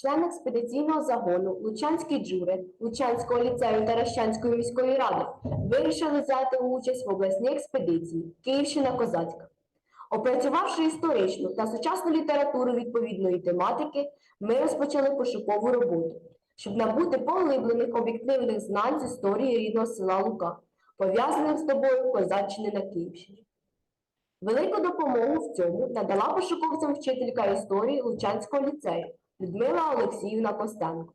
член експедиційного загону Лучанський джури Лучанського ліцею Таращанської міської ради вирішили взяти участь в обласній експедиції Київщина Козацька. Опрацювавши історичну та сучасну літературу відповідної тематики, ми розпочали пошукову роботу, щоб набути поглиблених об'єктивних знань з історії рідного села Лука, пов'язаних з тобою Козаччини на Київщині. Велику допомогу в цьому надала пошуковцям вчителька історії Лучанського ліцею Людмила Олексіївна Костенко,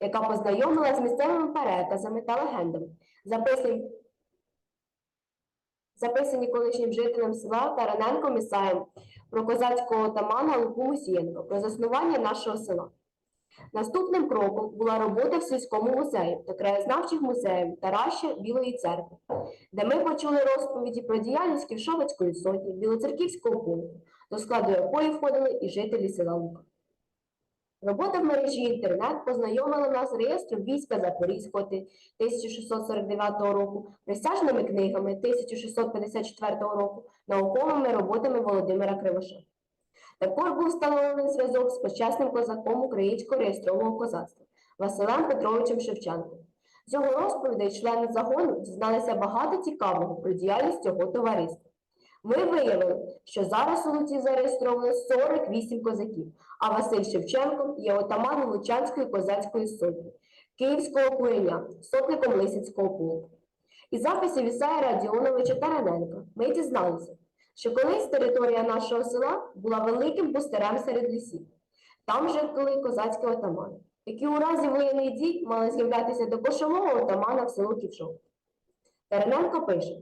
яка познайомила з місцевими переказами та легендами, записані, записані колишнім жителем села Тараненко Місаєм про козацького отамана Луку Мусієнко, про заснування нашого села. Наступним кроком була робота в сільському музеї та краєзнавчих музеїв Тараща Білої церкви, де ми почули розповіді про діяльність Ківшовицької сотні Білоцерківського полку, до складу якої входили і жителі села Лука. Робота в мережі інтернет познайомила нас з реєстром війська Запорізького 1649 року, присяжними книгами 1654 року, науковими роботами Володимира Кривоша. Також був встановлений зв'язок з почесним козаком українського реєстрового козацтва Василем Петровичем Шевченком. З його розповідей члени загону дізналися багато цікавого про діяльність цього товариства. Ми виявили, що зараз у Луці зареєстровано 48 козаків, а Василь Шевченко є отаманом Лучанської козацької сотні, Київського куреня, сотником Лисицького полку. Із записів Ісая Радіоновича Тараненка ми дізналися, що колись територія нашого села була великим пустирем серед лісів. Там жили козацькі отамани, які у разі воєнних дій мали з'являтися до кошового отамана в село Ківшов. Тараненко пише: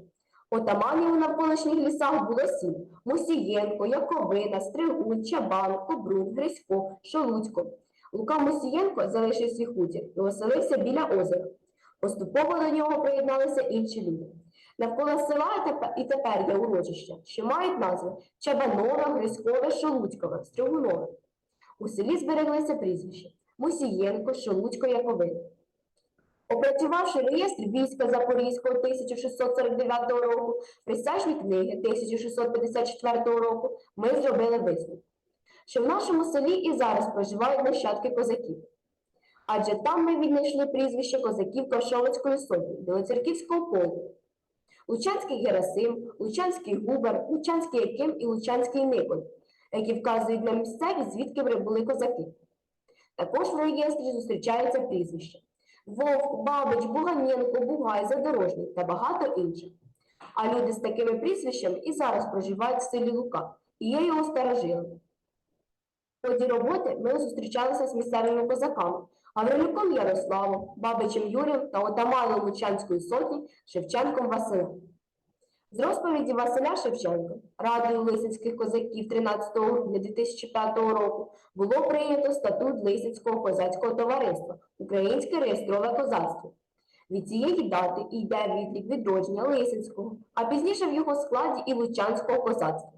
Отаманів у навколишніх лісах було сім: Мусієнко, Яковина, Стригун, Чабан, Кобрун, Грисько, Шолудько. Лука Мусієнко залишив свій хутір і оселився біля озера. Поступово до нього приєдналися інші люди. Навколо села і тепер- є урочища, що мають назви Чабанове, Гриськове, Шолудькове, Стригунове. У селі збереглися прізвища Мусієнко, Шолудько, Яковин. Опрацювавши реєстр війська Запорізького 1649 року, присяжні книги 1654 року, ми зробили висновок, що в нашому селі і зараз проживають нащадки козаків. Адже там ми віднайшли прізвище козаків Кошовицької сотні, Білоцерківського полку, Лучанський Герасим, Лучанський Губер, Лучанський Яким і Лучанський Никон, які вказують на місцевість, звідки прибули козаки. Також в реєстрі зустрічаються прізвища Вовк, Бабич, Буганенко, Бугай, Задорожник та багато інших. А люди з такими прізвищами і зараз проживають в селі Лука і є його старожили. В ході роботи ми зустрічалися з місцевими козаками Гаврилюком Ярославом, Бабичем Юрієм та отаманом Лучанської сотні Шевченком Василем. З розповіді Василя Шевченка, Радою Лисицьких козаків 13 грудня 2005 року, було прийнято статут Лисицького козацького товариства Українське реєстрове козацтво. Від цієї дати йде відлік відродження Лисицького, а пізніше в його складі і Лучанського козацтва.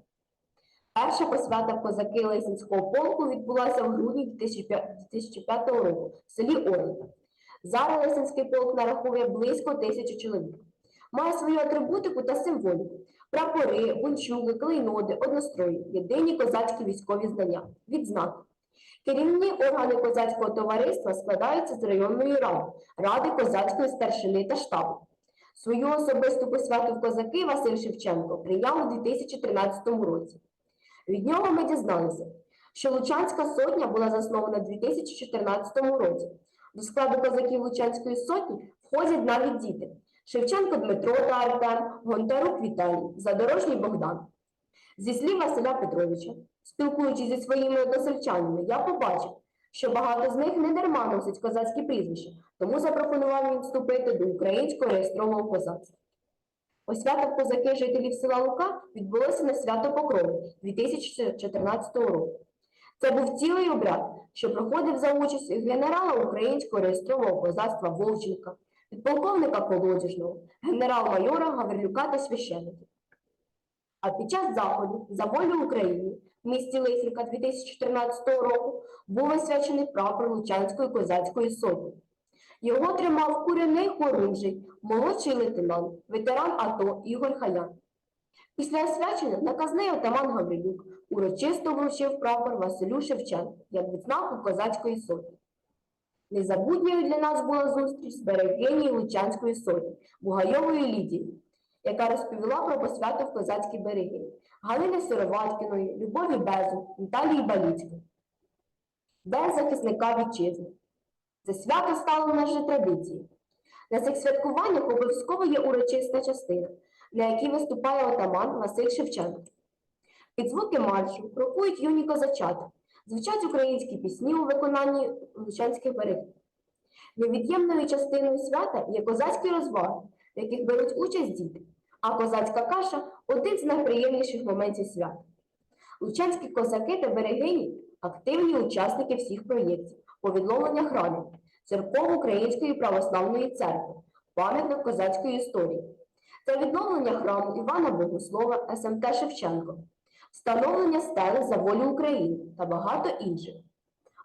Перша посвята козаки Лисинського полку відбулася в грудні 2005 2005 року в селі Орлика. Зараз Лисинський полк нараховує близько тисячі чоловік. Має свою атрибутику та символіку: прапори, бунчуги, клейноди, однострої, єдині козацькі військові знання, відзнаки. Керівні органи козацького товариства складаються з районної ради, ради козацької старшини та штабу. Свою особисту посвяту в козаки Василь Шевченко прийняв у 2013 році. Від нього ми дізналися, що Лучанська сотня була заснована у 2014 році. До складу козаків Лучанської сотні входять навіть діти Шевченко Дмитро та Артем, Гонтарук Віталій, Задорожній Богдан. Зі слів Василя Петровича, спілкуючись зі своїми односельчанами, я побачив, що багато з них не дарма носять козацькі прізвища, тому запропонував їм вступити до українського реєстрового козацтва. Посвята в козаки жителів села Лука відбулося на свято Покрови 2014 року. Це був цілий обряд, що проходив за участю генерала Українського реєстрового козацтва Вовченка, підполковника Колодяжного, генерал-майора Гаврилюка та священників. А під час заходу за волю України в місті Лисенка 2014 року був освячений прапор Лучанської козацької сотні. Його тримав куряний хорунжий, молодший лейтенант, ветеран АТО Ігор Хаян. Після освячення наказний отаман Гаврилюк урочисто вручив прапор Василю Шевченку як відзнаку козацької сотні. Незабутньою для нас була зустріч з берегині Лучанської сотні Бугайовою Лідією, яка розповіла про посвяту в козацькій берегині Галини Сироваткіної, Любові Безу, Наталії Баліцької. День захисника вітчизни. Це свято стало нашою традицією. На цих святкуваннях обов'язково є урочиста частина, на якій виступає отаман Василь Шевченко. Під звуки маршу крокують юні козачата, звучать українські пісні у виконанні лучанських берегів. Невід'ємною частиною свята є козацькі розваги, в яких беруть участь діти, а козацька каша один з найприємніших моментів свята. Лучанські козаки та берегині активні учасники всіх проєктів по відновленню храмів, церков Української православної церкви, пам'ятник козацької історії. Це відновлення храму Івана Богослова СМТ Шевченко, встановлення стели за волю України та багато інших.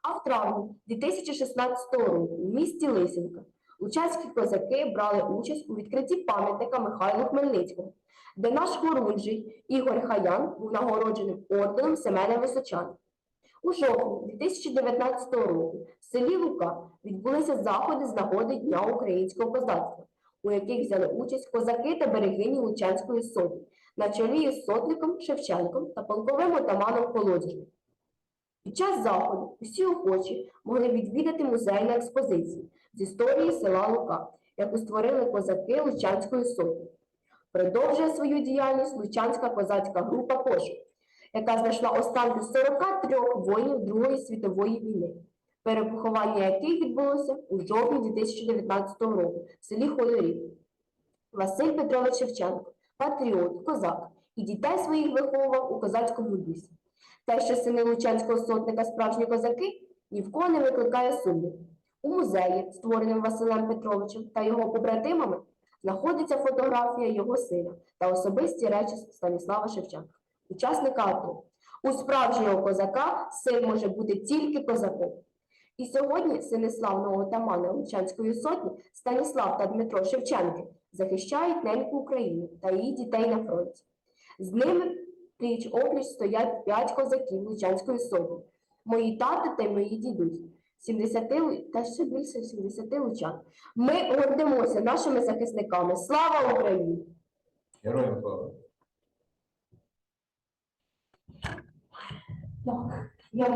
А в травні 2016 року в місті Лисенка лучанські козаки брали участь у відкритті пам'ятника Михайлу Хмельницькому, де наш хорунжий Ігор Хаян був нагородженим орденом Семена Височана. У жовтні 2019 року в селі Лука відбулися заходи з нагоди Дня українського козацтва, у яких взяли участь козаки та берегині Лучанської сотні на чолі із сотником Шевченком та полковим отаманом Колодіжним. Під час заходу усі охочі могли відвідати музейну експозицію з історії села Лука, яку створили козаки Лучанської сотні. Продовжує свою діяльність Лучанська козацька група «Пошук», яка знайшла останки 43 воїнів Другої світової війни, перепоховання яких відбулося у жовтні 2019 року в селі Ходорів. Василь Петрович Шевченко, патріот, козак, і дітей своїх виховував у козацькому дусі. Те, що сини Лучанського сотника справжні козаки, ні в кого не викликає сумнів. У музеї, створеним Василем Петровичем та його побратимами, знаходиться фотографія його сина та особисті речі Станіслава Шевченка, учасника АТО. У справжнього козака син може бути тільки козаком. І сьогодні сини славного отамана Лучанської сотні Станіслав та Дмитро Шевченки захищають неньку Україну та її дітей на фронті. З ними пліч опліч стоять п'ять козаків Лучанської сотні, мої тати та й мої дідусь, 70 лу- та ще більше 70 лучан. Ми гордимося нашими захисниками. Слава Україні! Героям слава. Так, я